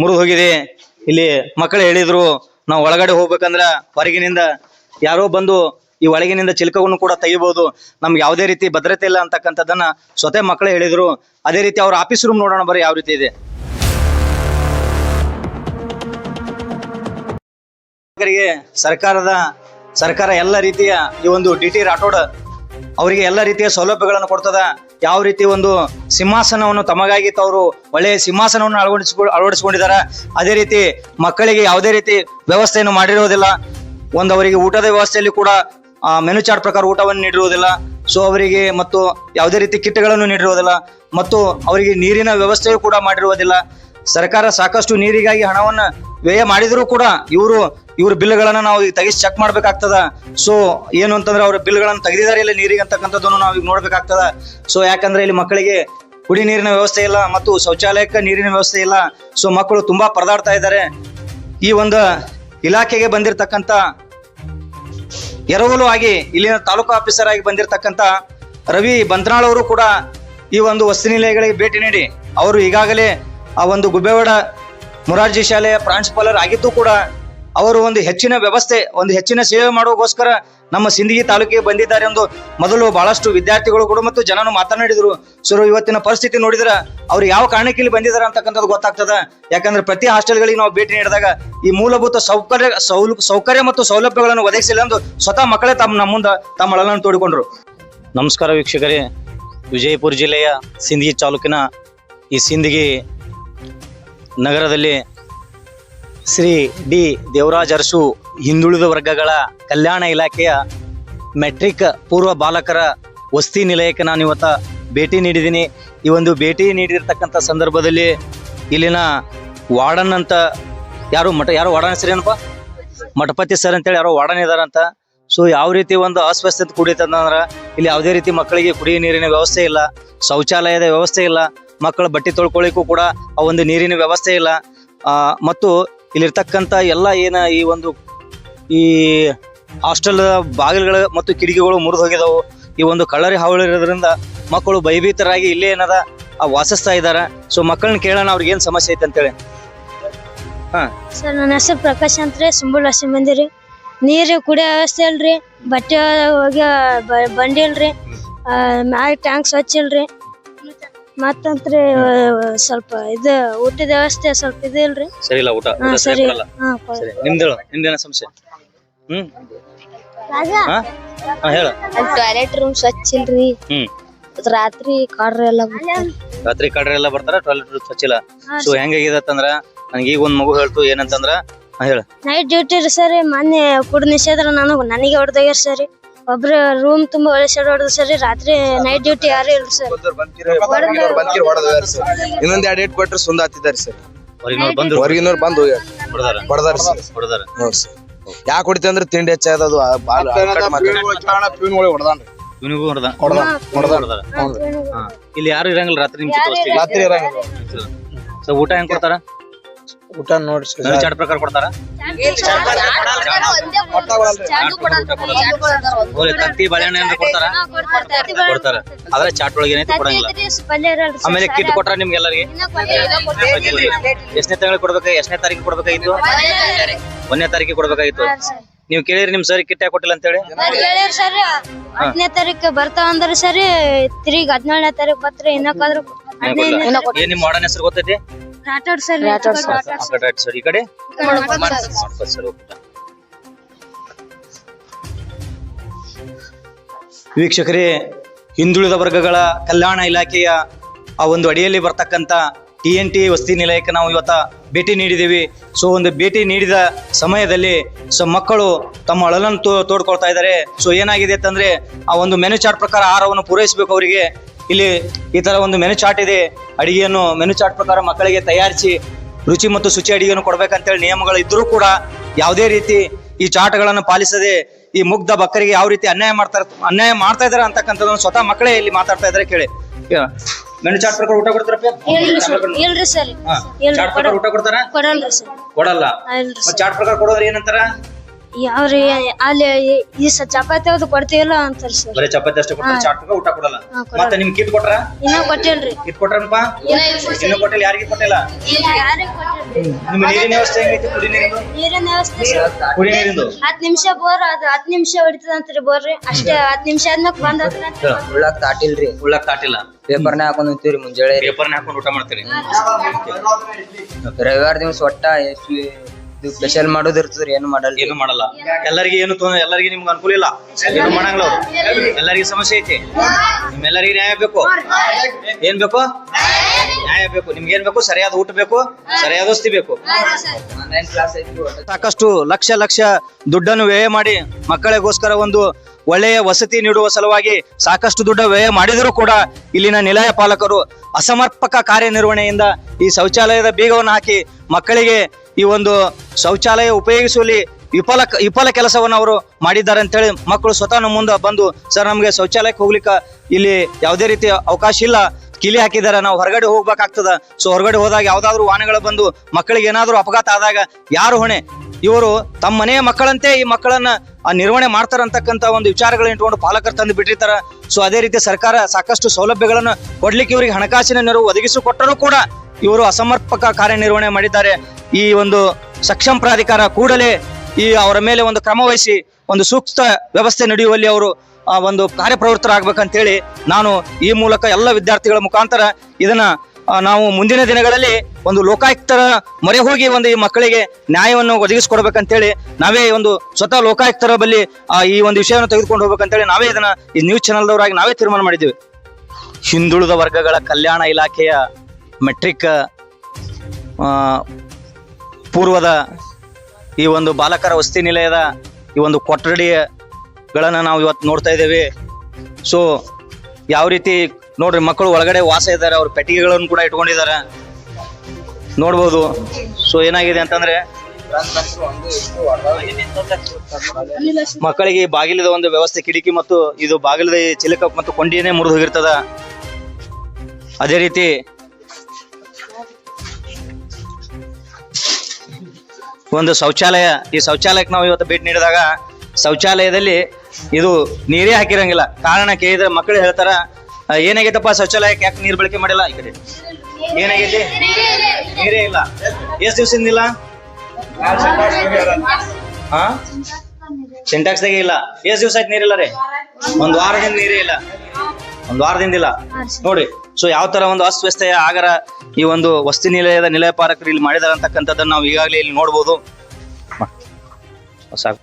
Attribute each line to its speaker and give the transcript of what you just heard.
Speaker 1: ಮುರಿದು ಹೋಗಿದೆ. ಇಲ್ಲಿ ಮಕ್ಕಳು ಹೇಳಿದ್ರು, ನಾವು ಒಳಗಡೆ ಹೋಗ್ಬೇಕಂದ್ರ ಹೊರಗಿನಿಂದ ಯಾರೋ ಬಂದು ಈ ಒಳಗಿನಿಂದ ಚಿಲ್ಕವನ್ನು ಕೂಡ ತೆಗಿಬಹುದು ನಮ್ಗೆ ಯಾವುದೇ ರೀತಿ ಭದ್ರತೆ ಇಲ್ಲ ಅಂತಕ್ಕಂಥದ್ದನ್ನ ಸ್ವತಃ ಮಕ್ಕಳೇ ಹೇಳಿದ್ರು. ಅದೇ ರೀತಿ ಅವ್ರ ಆಫೀಸ್ ರೂಮ್ ನೋಡೋಣ ಬರೀ ಯಾವ ರೀತಿ ಇದೆ. ಸರ್ಕಾರದ, ಸರ್ಕಾರ ಎಲ್ಲ ರೀತಿಯ ಈ ಒಂದು ಡಿ ಟಿ ರಾಠೋಡ್ ಅವರಿಗೆ ಎಲ್ಲ ರೀತಿಯ ಸೌಲಭ್ಯಗಳನ್ನು ಕೊಡ್ತದ. ಯಾವ ರೀತಿ ಒಂದು ಸಿಂಹಾಸನವನ್ನು ತಮಗಾಗಿ ತವರು ಒಳ್ಳೆಯ ಸಿಂಹಾಸನವನ್ನು ಅಳವಡಿಸಿಕೊ ಅಳವಡಿಸಿಕೊಂಡಿದ್ದಾರೆ ಅದೇ ರೀತಿ ಮಕ್ಕಳಿಗೆ ಯಾವುದೇ ರೀತಿ ವ್ಯವಸ್ಥೆಯನ್ನು ಮಾಡಿರುವುದಿಲ್ಲ ಒಂದು ಅವರಿಗೆ ಊಟದ ವ್ಯವಸ್ಥೆಯಲ್ಲಿ ಕೂಡ ಮೆನು ಚಾರ್ಟ್ ಪ್ರಕಾರ ಊಟವನ್ನು ನೀಡಿರುವುದಿಲ್ಲ. ಸೊ, ಅವರಿಗೆ ಮತ್ತು ಯಾವುದೇ ರೀತಿ ಕಿಟ್ಗಳನ್ನು ನೀಡಿರುವುದಿಲ್ಲ. ಮತ್ತು ಅವರಿಗೆ ನೀರಿನ ವ್ಯವಸ್ಥೆಯೂ ಕೂಡ ಮಾಡಿರುವುದಿಲ್ಲ. ಸರ್ಕಾರ ಸಾಕಷ್ಟು ನೀರಿಗಾಗಿ ಹಣವನ್ನು ವ್ಯಯ ಮಾಡಿದರೂ ಕೂಡ ಇವರು ಇವ್ರ ಬಿಲ್ಗಳನ್ನ ನಾವು ಈಗ ತೆಗಿಸಿ ಚೆಕ್ ಮಾಡ್ಬೇಕಾಗ್ತದ. ಸೊ ಏನು ಅಂತಂದ್ರೆ ಅವ್ರ ಬಿಲ್ಗಳನ್ನ ತೆಗೆದಿದ್ದಾರೆ ಇಲ್ಲ ನೀರಿಗೆ ಅಂತಕ್ಕಂಥದ್ದನ್ನು ನಾವು ಈಗ ನೋಡ್ಬೇಕಾಗ್ತದ. ಸೊ ಯಾಕಂದ್ರೆ ಇಲ್ಲಿ ಮಕ್ಕಳಿಗೆ ಕುಡಿ ನೀರಿನ ವ್ಯವಸ್ಥೆ ಇಲ್ಲ ಮತ್ತು ಶೌಚಾಲಯಕ್ಕೆ ನೀರಿನ ವ್ಯವಸ್ಥೆ ಇಲ್ಲ. ಸೊ ಮಕ್ಕಳು ತುಂಬಾ ಪರದಾಡ್ತಾ ಇದ್ದಾರೆ. ಈ ಒಂದು ಇಲಾಖೆಗೆ ಬಂದಿರತಕ್ಕಂತ ಎರವಲು ಆಗಿ ಇಲ್ಲಿನ ತಾಲೂಕು ಆಫೀಸರ್ ಆಗಿ ಬಂದಿರತಕ್ಕಂತ ರವಿ ಬಂತ್ನಾಳ್ ಅವರು ಕೂಡ ಈ ಒಂದು ವಸತಿ ನಿಲಯಗಳಿಗೆ ಭೇಟಿ ನೀಡಿ, ಅವರು ಈಗಾಗಲೇ ಆ ಒಂದು ಗುಬ್ಬೇವಾಡ ಮೊರಾರ್ಜಿ ಶಾಲೆಯ ಪ್ರಾಂಶುಪಾಲರ್ ಆಗಿದ್ದು ಕೂಡ ಅವರು ಒಂದು ಹೆಚ್ಚಿನ ವ್ಯವಸ್ಥೆ, ಒಂದು ಹೆಚ್ಚಿನ ಸೇವೆ ಮಾಡೋಕ್ಕೋಸ್ಕರ ನಮ್ಮ ಸಿಂದಗಿ ತಾಲೂಕಿಗೆ ಬಂದಿದ್ದಾರೆ ಎಂದು ಮೊದಲು ಬಹಳಷ್ಟು ವಿದ್ಯಾರ್ಥಿಗಳು ಕೂಡ ಮತ್ತು ಜನನು ಮಾತನಾಡಿದರು. ಸೊ ಇವತ್ತಿನ ಪರಿಸ್ಥಿತಿ ನೋಡಿದ್ರೆ ಅವ್ರು ಯಾವ ಕಾರಣಕ್ಕೆ ಇಲ್ಲಿ ಬಂದಿದ್ದಾರೆ ಅಂತಕ್ಕಂಥದ್ದು ಗೊತ್ತಾಗ್ತದ. ಯಾಕಂದ್ರೆ ಪ್ರತಿ ಹಾಸ್ಟೆಲ್ಗಳಿಗೆ ನಾವು ಭೇಟಿ ನೀಡಿದಾಗ ಈ ಮೂಲಭೂತ ಸೌಕರ್ಯ, ಸೌಲ, ಸೌಕರ್ಯ ಮತ್ತು ಸೌಲಭ್ಯಗಳನ್ನು ಒದಗಿಸಿಲ್ಲ ಎಂದು ಸ್ವತಃ ಮಕ್ಕಳೇ ತಮ್ಮ, ನಮ್ಮ ಮುಂದೆ ತಮ್ಮ ಅಳಲನ್ನು ತೋಡಿಕೊಂಡ್ರು. ನಮಸ್ಕಾರ ವೀಕ್ಷಕರೇ. ವಿಜಯಪುರ ಜಿಲ್ಲೆಯ ಸಿಂದಗಿ ತಾಲೂಕಿನ ಈ ಸಿಂದಗಿ ನಗರದಲ್ಲಿ ಶ್ರೀ ಡಿ ದೇವರಾಜ್ ಅರಸು ಹಿಂದುಳಿದ ವರ್ಗಗಳ ಕಲ್ಯಾಣ ಇಲಾಖೆಯ ಮೆಟ್ರಿಕ್ ಪೂರ್ವ ಬಾಲಕರ ವಸತಿ ನಿಲಯಕ್ಕೆ ನಾನು ಇವತ್ತ ಭೇಟಿ ನೀಡಿದ್ದೀನಿ. ಈ ಒಂದು ಭೇಟಿ ನೀಡಿರ್ತಕ್ಕಂಥ ಸಂದರ್ಭದಲ್ಲಿ ಇಲ್ಲಿನ ವಾರ್ಡನ್ ಅಂತ ಯಾರು ಮಠ, ಯಾರು ವಾರ್ಡನ್ ಹೆಸರೇನಪ್ಪ ಮಠಪತಿ ಸರ್ ಅಂತೇಳಿ ಯಾರೋ ವಾರ್ಡನ್ ಇದಾರಂತ ಸೊ ಯಾವ ರೀತಿ ಒಂದು ಅಸ್ವಸ್ಥತೆ ಕೂಡಿತಂದ್ರೆ ಇಲ್ಲಿ ಯಾವುದೇ ರೀತಿ ಮಕ್ಕಳಿಗೆ ಕುಡಿಯ ನೀರಿನ ವ್ಯವಸ್ಥೆ ಇಲ್ಲ, ಶೌಚಾಲಯದ ವ್ಯವಸ್ಥೆ ಇಲ್ಲ, ಮಕ್ಕಳ ಬಟ್ಟೆ ತೊಳ್ಕೊಳ್ಳಿಕ್ಕೂ ಕೂಡ ಆ ಒಂದು ನೀರಿನ ವ್ಯವಸ್ಥೆ ಇಲ್ಲ. ಮತ್ತು ಇಲ್ಲಿರ್ತಕ್ಕಂಥ ಎಲ್ಲ ಏನ ಈ ಒಂದು ಈ ಹಾಸ್ಟೆಲ್ ಬಾಗಿಲುಗಳು ಮತ್ತು ಕಿಟಕಿಗಳು ಮುರಿದು ಹೋಗಿದವು ಈ ಒಂದು ಕಳ್ಳರಿ ಹಾವಳಿ ಇರೋದ್ರಿಂದ ಮಕ್ಕಳು ಭಯಭೀತರಾಗಿ ಇಲ್ಲೇ ಏನದ ವಾಸಿಸ್ತಾ ಇದ್ದಾರೆ ಸೊ ಮಕ್ಕಳನ್ನ ಕೇಳೋಣ, ಅವ್ರಿಗೆ ಏನು ಸಮಸ್ಯೆ ಐತೆ ಅಂತೇಳಿ. ಹಾ.
Speaker 2: ಸರ್, ನನ್ನ ಹೆಸರು ಪ್ರಕಾಶ್ ಅಂತ ರೀ ಸುಂಬುಲ್ ಹಸಿ ಬಂದಿರಿ. ನೀರು, ಕುಡಿಯೋ ವ್ಯವಸ್ಥೆ ಇಲ್ರಿ, ಬಟ್ಟೆ ಹೋಗಿ ಬಂಡಿಲ್ರಿ ಬಂಡಿ ಇಲ್ರಿ ಟ್ಯಾಂಕ್ ಸ್ವಚ್ಛ ಇಲ್ರಿ. ಮತ್ತಂತ್ರಿ ಸ್ವಲ್ಪ ಇದ ಊಟದ ವ್ಯವಸ್ಥೆ ಸ್ವಲ್ಪ ಇದೆ ಇಲ್ರಿ?
Speaker 1: ಸರಿ ಇಲ್ಲ ಊಟ
Speaker 2: ಹಾ
Speaker 1: ಊಟ ಸರಿ.
Speaker 2: ಸರಿ
Speaker 1: ಕೊಡಲ್ಲ
Speaker 2: ಹಾ ಕೊಡ್-
Speaker 1: ಸರಿ ನಿಮ್ದೇಳು ನಿಮ್ದೇನ ಸಮಸ್ಯೆ? ಹ್ಮ್? ಹಾ? ಹಾ ಹೇಳು.
Speaker 2: ಟಾಯ್ಲೆಟ್ ರೂಮ್ ಸ್ವಚ್ಛ ಇಲ್ರಿ.
Speaker 1: ಹ್ಮ್.
Speaker 2: ರಾತ್ರಿ ಕಾಡ್ರ ಎಲ್ಲ
Speaker 1: ರಾತ್ರಿ ಕಡ್ರೆ ಎಲ್ಲ ಬರ್ತಾರ ಟಾಯ್ಲೆಟ್ ಸ್ವಚ್ಛ ಇಲ್ಲ. ಸೊ ಹೆಂಗಾಗಿದತ್ತಂದ್ರ ನನಗೆ ಈಗ ಒಂದ್ ಮಗು ಹೇಳ್ತು ಏನಂತಂದ್ರ ಹಾ ಹೇಳು.
Speaker 2: ನೈಟ್ ಡ್ಯೂಟಿ ಸರಿ ಸರ್ ಮೊನ್ನೆ ಕುಡ್ ನಿಷೇಧ ನನಗೆ ನನಗೆ ಹೊಡೆದೋಗ್ಯಾರ ಸರ್. ಒಬ್ರು ರೂಮ್ ತುಂಬಾ ಒಳ್ಳೆ ಸೈಡ್ ಹೊಡೆದು ಸರ್ ರಾತ್ರಿ ನೈಟ್ ಡ್ಯೂಟಿ ಯಾರು ಇಲ್ಲ ಸರ್
Speaker 3: ಹೊರಗಿನವ್ರು ಬಂದ್ಕಿರ್ ಹೊಡೆದಾರ ಸರ್ ಇನ್ನೊಂದ್ ಎರಡ್ ಏಟ್ ಕೊಟ್ರೆ ಸುಂದ ಹತ್ತಿದ್ದಾರೆ ಸರ್
Speaker 1: ಹೊರಗಿನವ್ರು ಬಂದು
Speaker 3: ಹೊರಗಿನವ್ರು ಬಂದು
Speaker 1: ಹೊಡೆದಾರ
Speaker 3: ಹೊಡೆದಾರ ಸರ್
Speaker 1: ಹೊಡೆದಾರ
Speaker 3: ಹ್ಞೂ ಸರ್ ಯಾಕೆ ಹೊಡಿತ ಅಂದ್ರೆ ತಿಂಡಿ ಹೆಚ್ಚಾದ ಅದು
Speaker 1: ಇವನಿಗೂ ಹೊಡೆದ ಹೊಡೆದಾರ ಇಲ್ಲಿ ಯಾರು ಇರಂಗಿಲ್ಲ ರಾತ್ರಿ
Speaker 3: ರಾತ್ರಿ ಇರಂಗಿಲ್ಲ
Speaker 1: ಸೊ ಊಟ ಹೆಂಗ್ ಕೊಡ್ತಾರ
Speaker 3: ಊಟ ನೋಡ್ರಿ
Speaker 1: ಚಾಟ್ ಪ್ರಕಾರ ಕೊಡ್ತಾರ? ತತ್ತಿ ಬಾಳೆಹಣ್ಣು ಏನಾರ ಕೊಡ್ತಾರ? ಕೊಡ್ತಾರ. ಆದ್ರೆ ಚಾಟ್ ಒಳಗೆ ಏನೈತಿ ಕೊಡಂಗಿಲ್ಲ. ಆಮೇಲೆ ಕಿಟ್ ಕೊಟ್ರ ನಿಮ್ಗೆಲ್ಲರಿಗೆ? ಎಷ್ಟನೇ ತಿಂಗಳಿಗೆ ಕೊಡ್ಬೇಕು? ಎಷ್ಟನೇ ತಾರೀಕು ಕೊಡ್ಬೇಕಾಗಿತ್ತು? ಒಂದನೇ ತಾರೀಕಿಗೆ ಕೊಡ್ಬೇಕಾಗಿತ್ತು. ನೀವು ಕೇಳಿರಿ ನಿಮ್ ಸರಿ ಕಿಟ್ ಕೊಟ್ಟಿಲ್ಲ ಕೊಟ್ಟಿಲ್ಲ ಅಂತೇಳಿ?
Speaker 2: ಕೇಳಿರಿ ಸರ್. ಹತ್ತನೇ ತಾರೀಕು ಬರ್ತಾವ ಅಂದ್ರೆ ಸರಿ ತಿರುಗಿ ಹದಿನೇಳನೇ ತಾರೀಕು ಬರ್ತಾರೆ. ಇನ್ನಕ್ಕಾದ್ರೂ
Speaker 1: ಏನ್ ನಿಮ್ ಮಾಡನ್ ಹೆಸರು ಗೊತ್ತೈತಿ?
Speaker 2: ರಾಠೋಡ್ ಸರ್
Speaker 1: ಆ ಕಡೆ right sir, ಈ ಕಡೆ? ಮಾಡ್ಕೊಡ್ sir, okay. ವೀಕ್ಷಕರೇ ಹಿಂದುಳಿದ ವರ್ಗಗಳ ಕಲ್ಯಾಣ ಇಲಾಖೆಯ ಆ ಒಂದು ಅಡಿಯಲ್ಲಿ ಬರ್ತಕ್ಕಂತ ಟಿ ಎನ್ ಟಿ ವಸತಿ ನಿಲಯಕ್ಕೆ ನಾವು ಇವತ್ತ ಭೇಟಿ ನೀಡಿದ್ದೀವಿ. ಸೊ ಒಂದು ಭೇಟಿ ನೀಡಿದ ಸಮಯದಲ್ಲಿ ಸೊ ಮಕ್ಕಳು ತಮ್ಮ ಅಳಲನ್ನು ತೋ ತೋಡ್ಕೊಳ್ತಾ ಇದ್ದಾರೆ. ಸೊ ಏನಾಗಿದೆ ಅಂತಂದ್ರೆ ಆ ಒಂದು ಮೆನು ಚಾರ್ಟ್ ಪ್ರಕಾರ ಆಹಾರವನ್ನು ಪೂರೈಸಬೇಕು ಅವರಿಗೆ. ಇಲ್ಲಿ ಈ ತರ ಒಂದು ಮೆನು ಚಾಟ್ ಇದೆ. ಅಡಿಗೆಯನ್ನು ಮೆನು ಚಾಟ್ ಪ್ರಕಾರ ಮಕ್ಕಳಿಗೆ ತಯಾರಿಸಿ ರುಚಿ ಮತ್ತು ಶುಚಿ ಅಡಿಗೆಯನ್ನು ಕೊಡ್ಬೇಕಂತೇಳಿ ನಿಯಮಗಳು ಇದ್ದರೂ ಕೂಡ ಯಾವುದೇ ರೀತಿ ಈ ಚಾರ್ಟ್ಗಳನ್ನು ಪಾಲಿಸದೆ ಈ ಮುಗ್ಧ ಬಕ್ಕರಿಗೆ ಯಾವ ರೀತಿ ಅನ್ಯಾಯ ಮಾಡ್ತಾರೆ ಅನ್ಯಾಯ ಮಾಡ್ತಾ ಇದಾರೆ ಅಂತಕ್ಕಂಥದ್ದನ್ನು ಸ್ವತಃ ಮಕ್ಕಳೇ ಇಲ್ಲಿ ಮಾತಾಡ್ತಾ ಇದಾರೆ ಕೇಳಿ. ಮೆನು ಚಾಟ್ ಪ್ರಕಾರ ಊಟ ಕೊಡ್ತಾರಪ್ಪ? ಪ್ರಕಾರ ಊಟ ಕೊಡ್ತಾರ? ಕೊಡಲ್ಲ ಚಾಟ್ ಪ್ರಕಾರ ಕೊಡೋದ್ರೆ ಏನಂತಾರ?
Speaker 2: ಯಾವ್ರಿ ಅಲ್ಲಿ ಈ ಸ ಚಪಾತಿ ಅದು ಕೊಡ್ತೀವಲ್ಲ ಅಂತಾರ ಸರ್.
Speaker 1: ಬರೀ ಚಪಾತಿ ಅಷ್ಟೇ ಕೊಡ್ತಾರೆ ಚಾಟ್ ಊಟ ಕೊಡಲ್ಲ.
Speaker 2: ಹಾ, ಕೊಡಲ್ಲ.
Speaker 1: ಮತ್ತೆ ನಿಮ್ ಕಿಟ್ ಕೊಟ್ರ?
Speaker 2: ಇನ್ನ ಕೊಟ್ಟಿಲ್ರಿ
Speaker 1: ಕಿಟ್ ಕೊಟ್ರಪ್ಪ ಇನ್ನು ಕೊಟ್ಟಿಲ್ಲ ಯಾರಿಗೆ ಕೊಟ್ಟಿಲ್ಲ?
Speaker 2: ಯಾರಿಗ್ ಕೊಟ್ಟಿಲ್ರಿ
Speaker 1: ನಿಮ್ಮ ನೀರಿನ ವ್ಯವಸ್ಥೆ ಹೆಂಗೈತಿ ಕುಡಿ ನೀರಿಂದು
Speaker 2: ನೀರಿನ ವ್ಯವಸ್ಥೆ ಸರ್.
Speaker 1: ಕುಡಿ ನೀರಿಂದು?
Speaker 2: ಹತ್ ನಿಮಿಷ ಬೋರ್ ಅದು ಹತ್ ನಿಮಿಷ ಹೊಡಿತದಂತ್ರಿ ಬೋರ್ರಿ ಅಷ್ಟೇ ಹತ್ ನಿಮಿಷ ಆದ್ಮೇಲೆ ಬಂದ ಹತ್ತದಂತ್ರಿ
Speaker 4: ಉಳ್ಳಾಕ್ ತಾಟಿಲ್ರಿ
Speaker 1: ಉಳ್ಳಕ್ ತಾಟಿಲ್ಲ.
Speaker 4: ಪೇಪರ್ನ ಹಾಕೊಂಡ್ ಹೋಗ್ತೀವ್ರಿ ಮುಂಜಾನೆ
Speaker 1: ಪೇಪರ್ನ ಹಾಕೊಂಡು ಊಟ ಮಾಡ್ತೀರಿ?
Speaker 4: ರವಿವಾರ ದಿವಸ ಒಟ್ಟ ಎಷ್ಟು ಇದು ಸ್ಪೆಷಲ್ ಮಾಡೋದ್ ಇರ್ತದ್ರಿ ಏನು ಮಾಡಲ್ಲ
Speaker 1: ಏನು ಮಾಡಲ್ಲ. ಎಲ್ಲರಿಗೆ ಏನು ತೊಂದ್ರೆ ಎಲ್ಲರಿಗೆ ನಿಮ್ಗೆ ಅನುಕೂಲ ಇಲ್ಲ. ಏನು ಮಾಡಂಗಿಲ್ಲ ಅವ್ರು. ಎಲ್ಲರಿಗೆ ಸಮಸ್ಯೆ ಐತಿ. ನಿಮ್ಮೆಲ್ಲರಿಗೆ ನ್ಯಾಯ ಬೇಕು. ಏನ್ ಬೇಕು? ನ್ಯಾಯ ಬೇಕು. ನಿಮ್ಗೆ ಏನ್ ಬೇಕು? ಸರಿಯಾದ ಊಟ ಬೇಕು ಸರಿಯಾದ ವಸ್ತಿ ಬೇಕು. ಸಾಕಷ್ಟು ಲಕ್ಷ ಲಕ್ಷ ದುಡ್ಡನ್ನು ವ್ಯಯ ಮಾಡಿ ಮಕ್ಕಳಿಗೋಸ್ಕರ ಒಂದು ಒಳ್ಳೆಯ ವಸತಿ ನೀಡುವ ಸಲುವಾಗಿ ಸಾಕಷ್ಟು ದುಡ್ಡ ವ್ಯಯ ಮಾಡಿದರೂ ಕೂಡ ಇಲ್ಲಿನ ನಿಲಯ ಪಾಲಕರು ಅಸಮರ್ಪಕ ಕಾರ್ಯನಿರ್ವಹಣೆಯಿಂದ ಈ ಶೌಚಾಲಯದ ಬೀಗವನ್ನು ಹಾಕಿ ಮಕ್ಕಳಿಗೆ ಈ ಒಂದು ಶೌಚಾಲಯ ಉಪಯೋಗಿಸುವಲ್ಲಿ ವಿಫಲ ವಿಫಲ ಕೆಲಸವನ್ನು ಅವರು ಮಾಡಿದ್ದಾರೆ ಅಂತೇಳಿ ಮಕ್ಕಳು ಸ್ವತಃ ನಮ್ಮ ಮುಂದೆ ಬಂದು, ಸರ್, ನಮಗೆ ಶೌಚಾಲಯಕ್ಕೆ ಹೋಗ್ಲಿಕ್ಕೆ ಇಲ್ಲಿ ಯಾವುದೇ ರೀತಿಯ ಅವಕಾಶ ಇಲ್ಲ. ಕಿಲಿ ಹಾಕಿದ್ದಾರೆ. ನಾವು ಹೊರಗಡೆ ಹೋಗ್ಬೇಕಾಗ್ತದ. ಸೊ ಹೊರಗಡೆ ಹೋದಾಗ ಯಾವ್ದಾದ್ರು ವಾಹನಗಳು ಬಂದು ಮಕ್ಕಳಿಗೆ ಏನಾದರೂ ಅಪಘಾತ ಆದಾಗ ಯಾರು ಹೊಣೆ? ಇವರು ತಮ್ಮ ಮನೆಯ ಮಕ್ಕಳಂತೆ ಈ ಮಕ್ಕಳನ್ನ ನಿರ್ವಹಣೆ ಮಾಡ್ತಾರ ಅಂತಕ್ಕಂಥ ಒಂದು ವಿಚಾರಗಳನ್ನ ಇಟ್ಕೊಂಡು ಪಾಲಕರು ತಂದು ಬಿಟ್ಟಿರ್ತಾರ. ಸೊ ಅದೇ ರೀತಿ ಸರ್ಕಾರ ಸಾಕಷ್ಟು ಸೌಲಭ್ಯಗಳನ್ನು ಕೊಡ್ಲಿಕ್ಕೆ ಇವರಿಗೆ ಹಣಕಾಸಿನ ನೆರವು ಒದಗಿಸಿಕೊಟ್ಟರೂ ಕೂಡ ಇವರು ಅಸಮರ್ಪಕ ಕಾರ್ಯನಿರ್ವಹಣೆ ಮಾಡಿದ್ದಾರೆ. ಈ ಒಂದು ಸಕ್ಷಮ ಪ್ರಾಧಿಕಾರ ಕೂಡಲೇ ಈ ಅವರ ಮೇಲೆ ಒಂದು ಕ್ರಮ ಒಂದು ಸೂಕ್ತ ವ್ಯವಸ್ಥೆ ನಡೆಯುವಲ್ಲಿ ಅವರು ಒಂದು ಕಾರ್ಯಪ್ರವೃತ್ತರಾಗಬೇಕಂತೇಳಿ ನಾನು ಈ ಮೂಲಕ ಎಲ್ಲ ವಿದ್ಯಾರ್ಥಿಗಳ ಮುಖಾಂತರ ಇದನ್ನ ನಾವು ಮುಂದಿನ ದಿನಗಳಲ್ಲಿ ಒಂದು ಲೋಕಾಯುಕ್ತರ ಮೊರೆ ಹೋಗಿ ಒಂದು ಈ ಮಕ್ಕಳಿಗೆ ನ್ಯಾಯವನ್ನು ಒದಗಿಸಿಕೊಡ್ಬೇಕಂತೇಳಿ ನಾವೇ ಒಂದು ಸ್ವತಃ ಲೋಕಾಯುಕ್ತರ ಬಳಿ ಈ ಒಂದು ವಿಷಯವನ್ನು ತೆಗೆದುಕೊಂಡು ಹೋಗ್ಬೇಕಂತೇಳಿ ನಾವೇ ಇದನ್ನ ಈ ನ್ಯೂಸ್ ಚಾನೆಲ್ದವರಾಗಿ ನಾವೇ ತೀರ್ಮಾನ ಮಾಡಿದ್ದೀವಿ. ಹಿಂದುಳಿದ ವರ್ಗಗಳ ಕಲ್ಯಾಣ ಇಲಾಖೆಯ ಮೆಟ್ರಿಕ್ ಪೂರ್ವದ ಈ ಒಂದು ಬಾಲಕರ ವಸತಿ ನಿಲಯದ ಈ ಒಂದು ಕೊಠಡಿಗಳನ್ನು ನಾವು ಇವತ್ತು ನೋಡ್ತಾ ಇದ್ದೇವೆ. ಸೊ ಯಾವ ರೀತಿ ನೋಡ್ರಿ ಮಕ್ಕಳು ಒಳಗಡೆ ವಾಸ ಇದ್ದಾರೆ ಅವ್ರ ಪೆಟ್ಟಿಗೆಗಳನ್ನು ಕೂಡ ಇಟ್ಕೊಂಡಿದ್ದಾರೆ. ನೋಡ್ಬೋದು. ಸೊ ಏನಾಗಿದೆ ಅಂತಂದ್ರೆ ಮಕ್ಕಳಿಗೆ ಬಾಗಿಲದ ಒಂದು ವ್ಯವಸ್ಥೆ ಕಿಟಕಿ ಮತ್ತು ಇದು ಬಾಗಿಲದ ಚಿಲಕ ಮತ್ತು ಕೊಂಡಿಯೇ ಮುರಿದು ಹೋಗಿರ್ತದ. ಅದೇ ರೀತಿ ಒಂದು ಶೌಚಾಲಯ ಈ ಶೌಚಾಲಯಕ್ಕೆ ನಾವು ಇವತ್ತು ಭೇಟಿ ನೀಡಿದಾಗ ಶೌಚಾಲಯದಲ್ಲಿ ಇದು ನೀರೇ ಹಾಕಿರಂಗಿಲ್ಲ. ಕಾರಣ ಕೇಳಿದ್ರೆ ಮಕ್ಕಳು ಹೇಳ್ತಾರ "ಆ, ಏನಾಗೈತಪ್ಪ? ಶೌಚಾಲಯಕ್ಕೆ ಯಾಕೆ ನೀರು ಬಳಕೆ ಮಾಡಿಲ್ಲ? ಈ ಕಡೆ. ಏನಾಗೈತಿ? ನೀರೇ ಇಲ್ಲ. ಎಷ್ಟು ದಿವಸ ಇಲ್ಲ? ಹಾ ಇಲ್ಲ. ಎಷ್ಟು ದಿವಸ ಆಯ್ತು ನೀರಿಲ್ಲ ರೀ? ಒಂದ್ ವಾರದಿಂದ ನೀರೇ ಇಲ್ಲ. ಒಂದ್ ವಾರದಿಂದ ಇಲ್ಲ. ನೋಡಿ, ಸೊ ಯಾವ ತರ ಒಂದು ಅಸ್ವಸ್ಥೆಯ ಆಗರ ಈ ಒಂದು ವಸ್ತಿ ನಿಲಯದ ನಿಲಯ ಪಾರಕರು ಇಲ್ಲಿ ಮಾಡಿದಾರೆ ಅಂತಕ್ಕಂಥದ್ದನ್ನ ನಾವು ಈಗಾಗಲೇ ಇಲ್ಲಿ ನೋಡ್ಬೋದು. ಸಾಕು